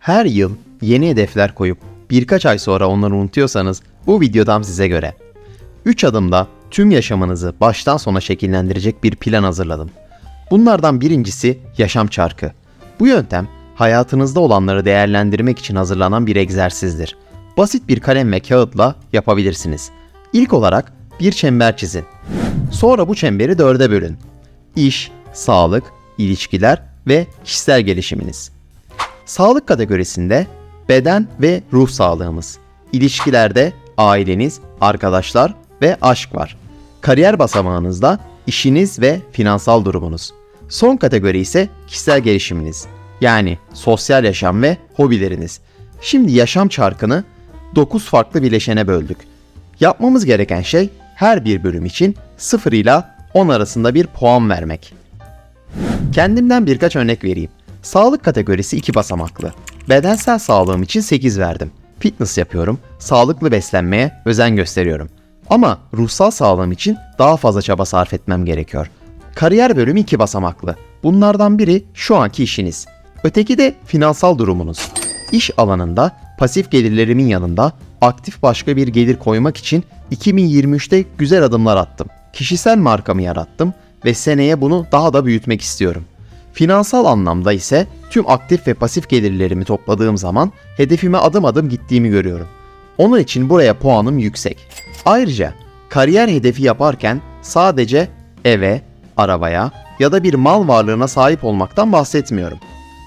Her yıl yeni hedefler koyup birkaç ay sonra onları unutuyorsanız bu video tam size göre. 3 adımda tüm yaşamınızı baştan sona şekillendirecek bir plan hazırladım. Bunlardan birincisi yaşam çarkı. Bu yöntem hayatınızda olanları değerlendirmek için hazırlanan bir egzersizdir. Basit bir kalem ve kağıtla yapabilirsiniz. İlk olarak bir çember çizin. Sonra bu çemberi dörde bölün. İş, sağlık, ilişkiler ve kişisel gelişiminiz. Sağlık kategorisinde beden ve ruh sağlığımız. İlişkilerde aileniz, arkadaşlar ve aşk var. Kariyer basamağınızda işiniz ve finansal durumunuz. Son kategori ise kişisel gelişiminiz. Yani sosyal yaşam ve hobileriniz. Şimdi yaşam çarkını 9 farklı bileşene böldük. Yapmamız gereken şey her bir bölüm için 0 ile 10 arasında bir puan vermek. Kendimden birkaç örnek vereyim. Sağlık kategorisi 2 basamaklı. Bedensel sağlığım için 8 verdim. Fitness yapıyorum, sağlıklı beslenmeye özen gösteriyorum. Ama ruhsal sağlığım için daha fazla çaba sarf etmem gerekiyor. Kariyer bölümü 2 basamaklı. Bunlardan biri şu anki işiniz. Öteki de finansal durumunuz. İş alanında pasif gelirlerimin yanında aktif başka bir gelir koymak için 2023'te güzel adımlar attım. Kişisel markamı yarattım ve seneye bunu daha da büyütmek istiyorum. Finansal anlamda ise tüm aktif ve pasif gelirlerimi topladığım zaman hedefime adım adım gittiğimi görüyorum. Onun için buraya puanım yüksek. Ayrıca kariyer hedefi yaparken sadece eve, arabaya ya da bir mal varlığına sahip olmaktan bahsetmiyorum.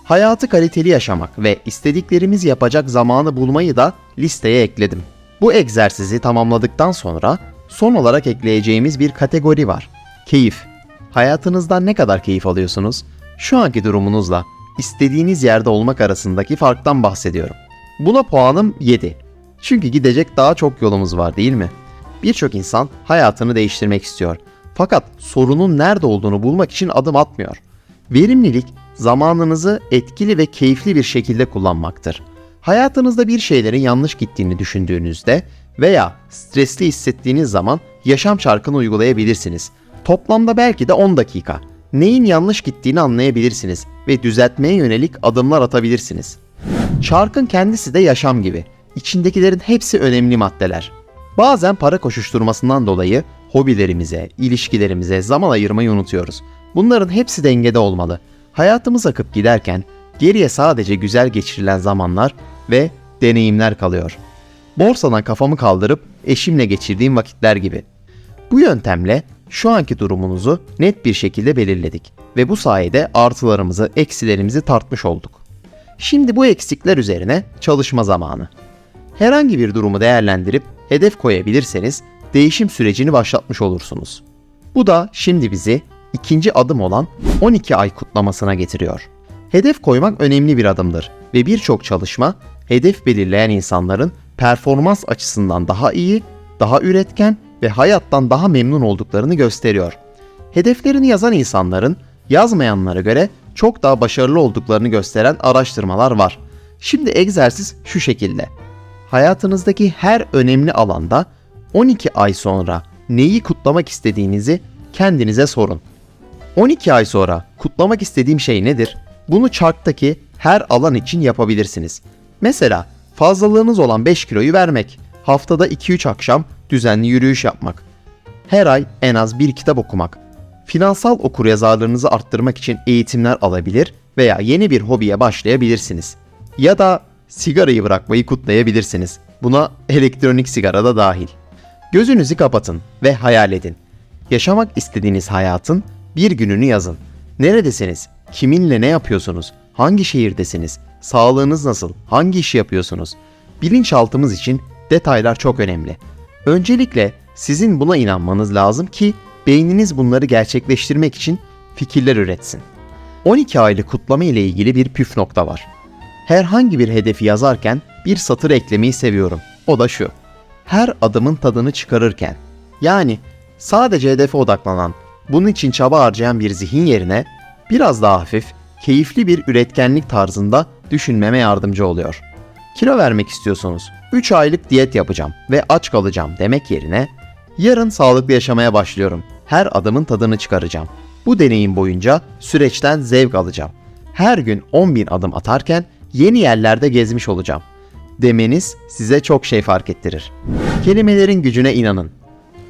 Hayatı kaliteli yaşamak ve istediklerimizi yapacak zamanı bulmayı da listeye ekledim. Bu egzersizi tamamladıktan sonra son olarak ekleyeceğimiz bir kategori var. Keyif. Hayatınızdan ne kadar keyif alıyorsunuz? Şu anki durumunuzla istediğiniz yerde olmak arasındaki farktan bahsediyorum. Buna puanım 7. Çünkü gidecek daha çok yolumuz var değil mi? Birçok insan hayatını değiştirmek istiyor. Fakat sorunun nerede olduğunu bulmak için adım atmıyor. Verimlilik zamanınızı etkili ve keyifli bir şekilde kullanmaktır. Hayatınızda bir şeylerin yanlış gittiğini düşündüğünüzde veya stresli hissettiğiniz zaman yaşam çarkını uygulayabilirsiniz. Toplamda belki de 10 dakika. Neyin yanlış gittiğini anlayabilirsiniz ve düzeltmeye yönelik adımlar atabilirsiniz. Çarkın kendisi de yaşam gibi. İçindekilerin hepsi önemli maddeler. Bazen para koşuşturmasından dolayı hobilerimize, ilişkilerimize zaman ayırmayı unutuyoruz. Bunların hepsi dengede olmalı. Hayatımız akıp giderken geriye sadece güzel geçirilen zamanlar ve deneyimler kalıyor. Borsadan kafamı kaldırıp eşimle geçirdiğim vakitler gibi. Bu yöntemle şu anki durumunuzu net bir şekilde belirledik ve bu sayede artılarımızı, eksilerimizi tartmış olduk. Şimdi bu eksikler üzerine çalışma zamanı. Herhangi bir durumu değerlendirip hedef koyabilirseniz değişim sürecini başlatmış olursunuz. Bu da şimdi bizi ikinci adım olan 12 ay kutlamasına getiriyor. Hedef koymak önemli bir adımdır ve birçok çalışma hedef belirleyen insanların performans açısından daha iyi, daha üretken ve hayattan daha memnun olduklarını gösteriyor. Hedeflerini yazan insanların yazmayanlara göre çok daha başarılı olduklarını gösteren araştırmalar var. Şimdi egzersiz şu şekilde. Hayatınızdaki her önemli alanda 12 ay sonra neyi kutlamak istediğinizi kendinize sorun. 12 ay sonra kutlamak istediğim şey nedir? Bunu charttaki her alan için yapabilirsiniz. Mesela fazlalığınız olan 5 kiloyu vermek, haftada 2-3 akşam düzenli yürüyüş yapmak, her ay en az bir kitap okumak, finansal okuryazarlığınızı arttırmak için eğitimler alabilir veya yeni bir hobiye başlayabilirsiniz. Ya da sigarayı bırakmayı kutlayabilirsiniz. Buna elektronik sigara da dahil. Gözünüzü kapatın ve hayal edin. Yaşamak istediğiniz hayatın bir gününü yazın. Neredesiniz? Kiminle ne yapıyorsunuz? Hangi şehirdesiniz? Sağlığınız nasıl? Hangi işi yapıyorsunuz? Bilinçaltımız için detaylar çok önemli. Öncelikle sizin buna inanmanız lazım ki beyniniz bunları gerçekleştirmek için fikirler üretsin. 12 aylık kutlama ile ilgili bir püf nokta var. Herhangi bir hedefi yazarken bir satır eklemeyi seviyorum. O da şu. Her adımın tadını çıkarırken. Yani sadece hedefe odaklanan, bunun için çaba harcayan bir zihin yerine biraz daha hafif, keyifli bir üretkenlik tarzında düşünmeme yardımcı oluyor. Kilo vermek istiyorsunuz. 3 aylık diyet yapacağım ve aç kalacağım demek yerine yarın sağlıklı yaşamaya başlıyorum. Her adımın tadını çıkaracağım. Bu deneyim boyunca süreçten zevk alacağım. Her gün 10.000 adım atarken yeni yerlerde gezmiş olacağım demeniz size çok şey fark ettirir. Kelimelerin gücüne inanın.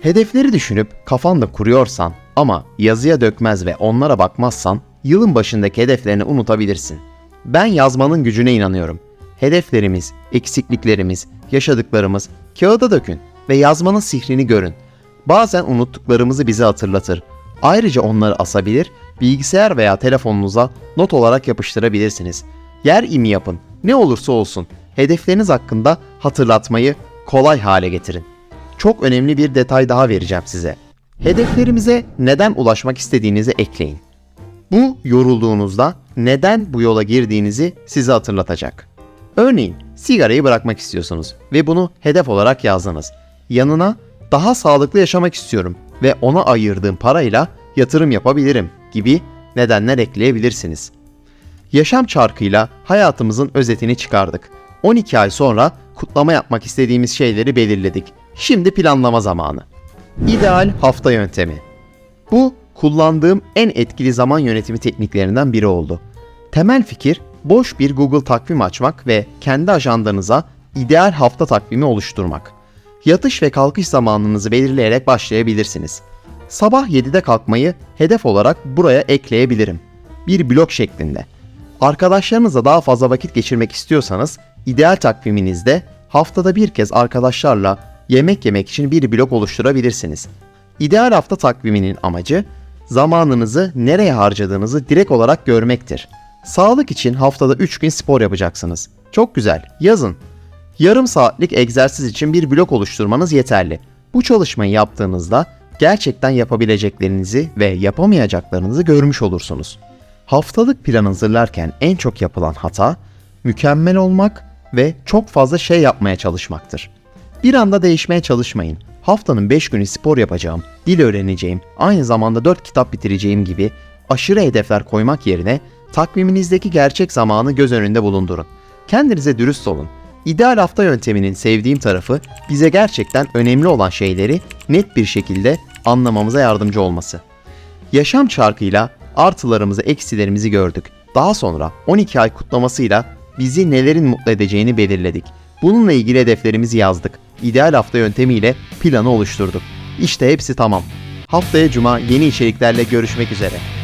Hedefleri düşünüp kafanda kuruyorsan ama yazıya dökmez ve onlara bakmazsan yılın başındaki hedeflerini unutabilirsin. Ben yazmanın gücüne inanıyorum. Hedeflerimiz, eksikliklerimiz, yaşadıklarımız kağıda dökün ve yazmanın sihrini görün. Bazen unuttuklarımızı bize hatırlatır. Ayrıca onları asabilir, bilgisayar veya telefonunuza not olarak yapıştırabilirsiniz. Yer imi yapın. Ne olursa olsun hedefleriniz hakkında hatırlatmayı kolay hale getirin. Çok önemli bir detay daha vereceğim size. Hedeflerimize neden ulaşmak istediğinizi ekleyin. Bu yorulduğunuzda neden bu yola girdiğinizi size hatırlatacak. Örneğin sigarayı bırakmak istiyorsunuz ve bunu hedef olarak yazdınız. Yanına daha sağlıklı yaşamak istiyorum ve ona ayırdığım parayla yatırım yapabilirim gibi nedenler ekleyebilirsiniz. Yaşam çarkıyla hayatımızın özetini çıkardık. 12 ay sonra kutlama yapmak istediğimiz şeyleri belirledik. Şimdi planlama zamanı. İdeal hafta yöntemi. Bu kullandığım en etkili zaman yönetimi tekniklerinden biri oldu. Temel fikir boş bir Google takvim açmak ve kendi ajandanıza ideal hafta takvimi oluşturmak. Yatış ve kalkış zamanınızı belirleyerek başlayabilirsiniz. Sabah 7'de kalkmayı hedef olarak buraya ekleyebilirim. Bir blok şeklinde. Arkadaşlarınızla daha fazla vakit geçirmek istiyorsanız ideal takviminizde haftada bir kez arkadaşlarla yemek yemek için bir blok oluşturabilirsiniz. İdeal hafta takviminin amacı zamanınızı nereye harcadığınızı direkt olarak görmektir. Sağlık için haftada 3 gün spor yapacaksınız. Çok güzel. Yazın. Yarım saatlik egzersiz için bir blok oluşturmanız yeterli. Bu çalışmayı yaptığınızda gerçekten yapabileceklerinizi ve yapamayacaklarınızı görmüş olursunuz. Haftalık plan hazırlarken en çok yapılan hata mükemmel olmak ve çok fazla şey yapmaya çalışmaktır. Bir anda değişmeye çalışmayın. Haftanın 5 günü spor yapacağım, dil öğreneceğim, aynı zamanda 4 kitap bitireceğim gibi aşırı hedefler koymak yerine takviminizdeki gerçek zamanı göz önünde bulundurun. Kendinize dürüst olun. İdeal hafta yönteminin sevdiğim tarafı bize gerçekten önemli olan şeyleri net bir şekilde anlamamıza yardımcı olması. Yaşam çarkıyla artılarımızı eksilerimizi gördük. Daha sonra 12 ay kutlamasıyla bizi nelerin mutlu edeceğini belirledik. Bununla ilgili hedeflerimizi yazdık. İdeal hafta yöntemiyle planı oluşturduk. İşte hepsi tamam. Haftaya cuma yeni içeriklerle görüşmek üzere.